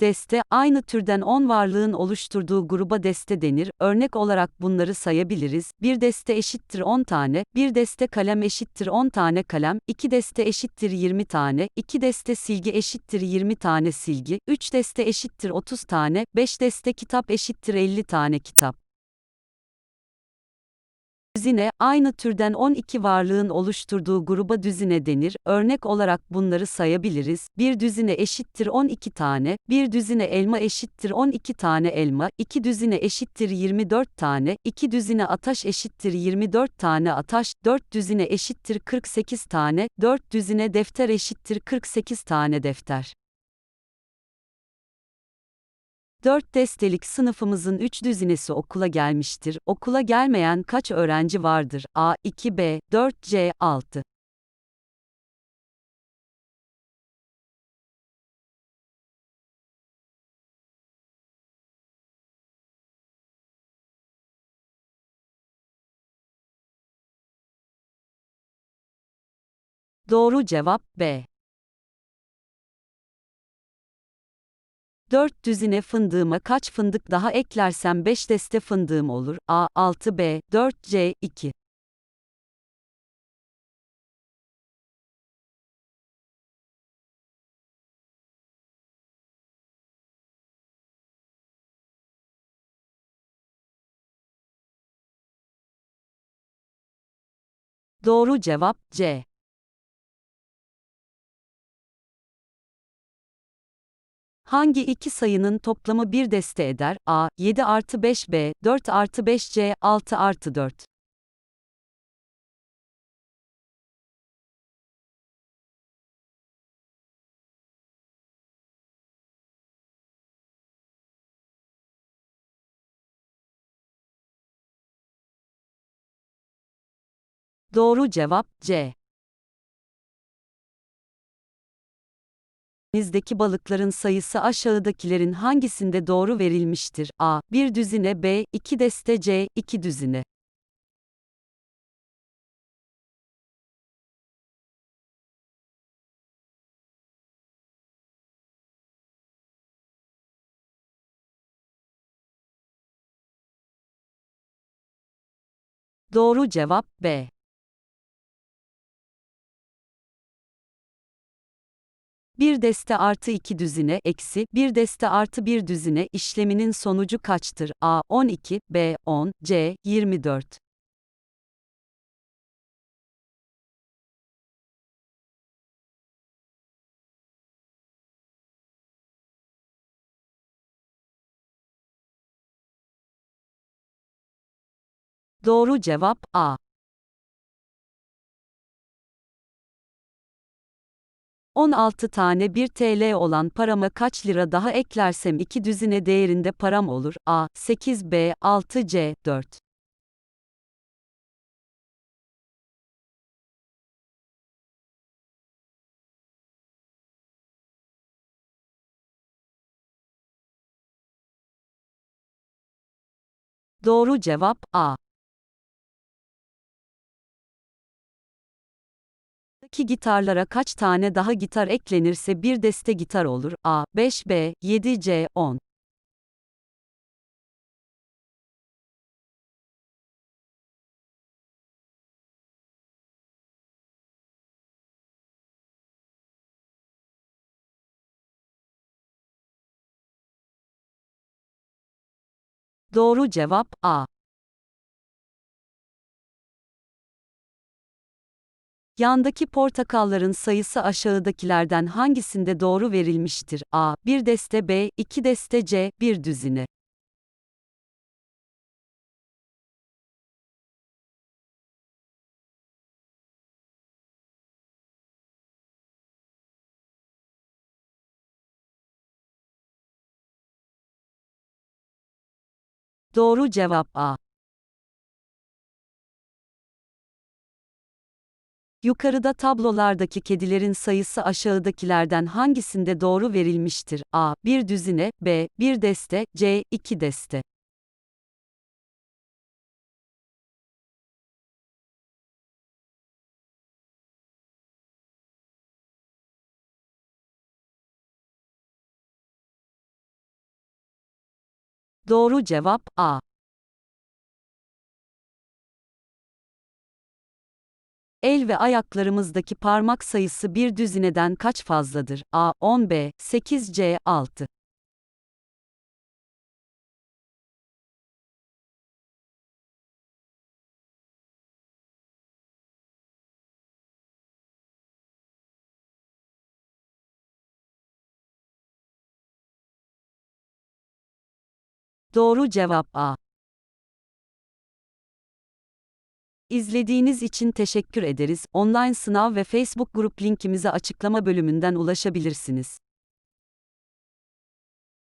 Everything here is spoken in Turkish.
Deste, aynı türden 10 varlığın oluşturduğu gruba deste denir. Örnek olarak bunları sayabiliriz. Bir deste eşittir 10 tane, bir deste kalem eşittir 10 tane kalem, iki deste eşittir 20 tane, iki deste silgi eşittir 20 tane silgi, 3 deste eşittir 30 tane, 5 deste kitap eşittir 50 tane kitap. Düzine, aynı türden 12 varlığın oluşturduğu gruba düzine denir. Örnek olarak bunları sayabiliriz. Bir düzine eşittir 12 tane, bir düzine elma eşittir 12 tane elma, iki düzine eşittir 24 tane, iki düzine ataş eşittir 24 tane ataş, dört düzine eşittir 48 tane, dört düzine defter eşittir 48 tane defter. 4 destelik sınıfımızın 3 düzinesi okula gelmiştir. Okula gelmeyen kaç öğrenci vardır? A, 2, B, 4, C, 6. Doğru cevap B. 4 düzine fındığıma kaç fındık daha eklersem 5 deste fındığım olur. A, 6, B, 4, C, 2. Doğru cevap C. Hangi iki sayının toplamı bir deste eder? A. 7 artı 5B, 4 artı 5C, 6 artı 4. Doğru cevap C. Denizdeki balıkların sayısı aşağıdakilerin hangisinde doğru verilmiştir? A. 1 düzine B. 2 deste C. 2 düzine. Doğru cevap B. Bir deste artı iki düzine eksi bir deste artı bir düzine işleminin sonucu kaçtır? A 12, B 10, C 24. Doğru cevap A. 16 tane 1 TL olan parama kaç lira daha eklersem iki düzine değerinde param olur? A. 8 B. 6 C. 4. Doğru cevap A. Ki gitarlara kaç tane daha gitar eklenirse bir deste gitar olur? A. 5B, 7C, 10. Doğru cevap A. Yandaki portakalların sayısı aşağıdakilerden hangisinde doğru verilmiştir? A. 1 deste B, 2 deste C, 1 düzine. Doğru cevap A. Yukarıda tablolardaki kedilerin sayısı aşağıdakilerden hangisinde doğru verilmiştir? A. 1 düzine, B. 1 deste, C. 2 deste. Doğru cevap A. El ve ayaklarımızdaki parmak sayısı bir düzineden kaç fazladır? A. 10 B. 8 C. 6 Doğru cevap A. İzlediğiniz için teşekkür ederiz. Online sınav ve Facebook grup linkimize açıklama bölümünden ulaşabilirsiniz.